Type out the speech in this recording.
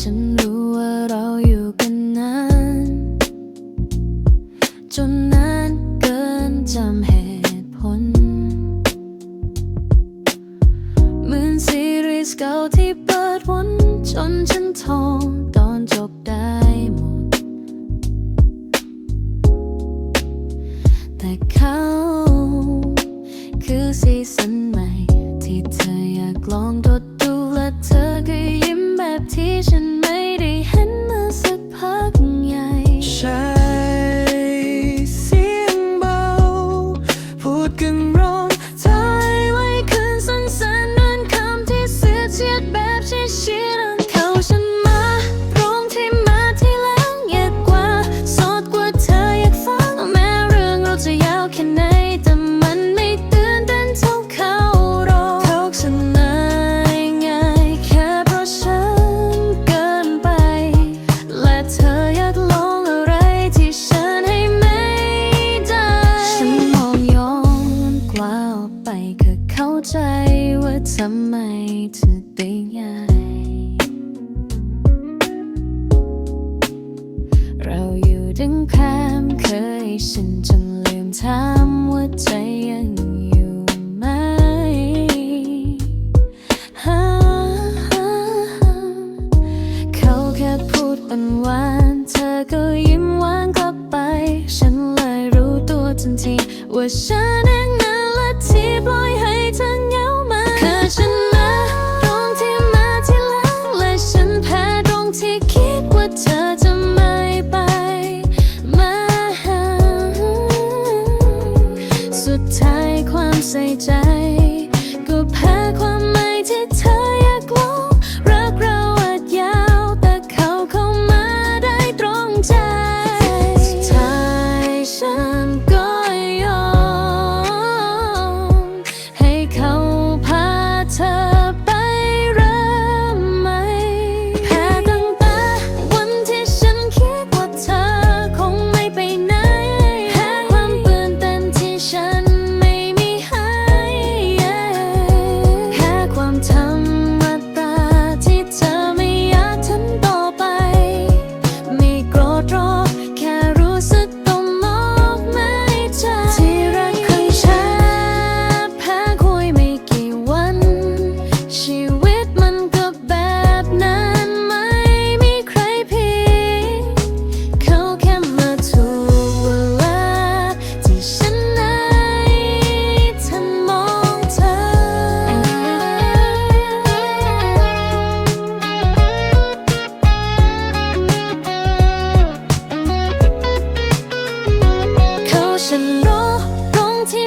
ฉันรู้ว่าเราอยู่กันนานจนนานเกินจำเหตุผลเหมือนซีรีส์เก่าที่เปิดวนจนฉันทองตอนจบได้หมด แต่เขาคือซีซั่นใหม่ที่เธออยากลอง rock and roll. เขาใจว่าทำไมเธอได้ง่าย เราอยู่ดังข้ามเคยฉันจนลืมถามว่าใจยังอยู่ไหมเขาแค่พูดอ่อนหวานเธอก็ยิ้มหวานกลับไป ฉันเลยรู้ตัวทันทีว่าฉันเอง ที่ปล่อยให้เธอเหงามาคือฉันมาตรงที่มาที่หลังและฉันแพ้ตรงที่คิดว่าเธอจะไม่ไปมาหาสุดท้ายความใส่ใจก็แพ้ ฉันรู้ตรงที่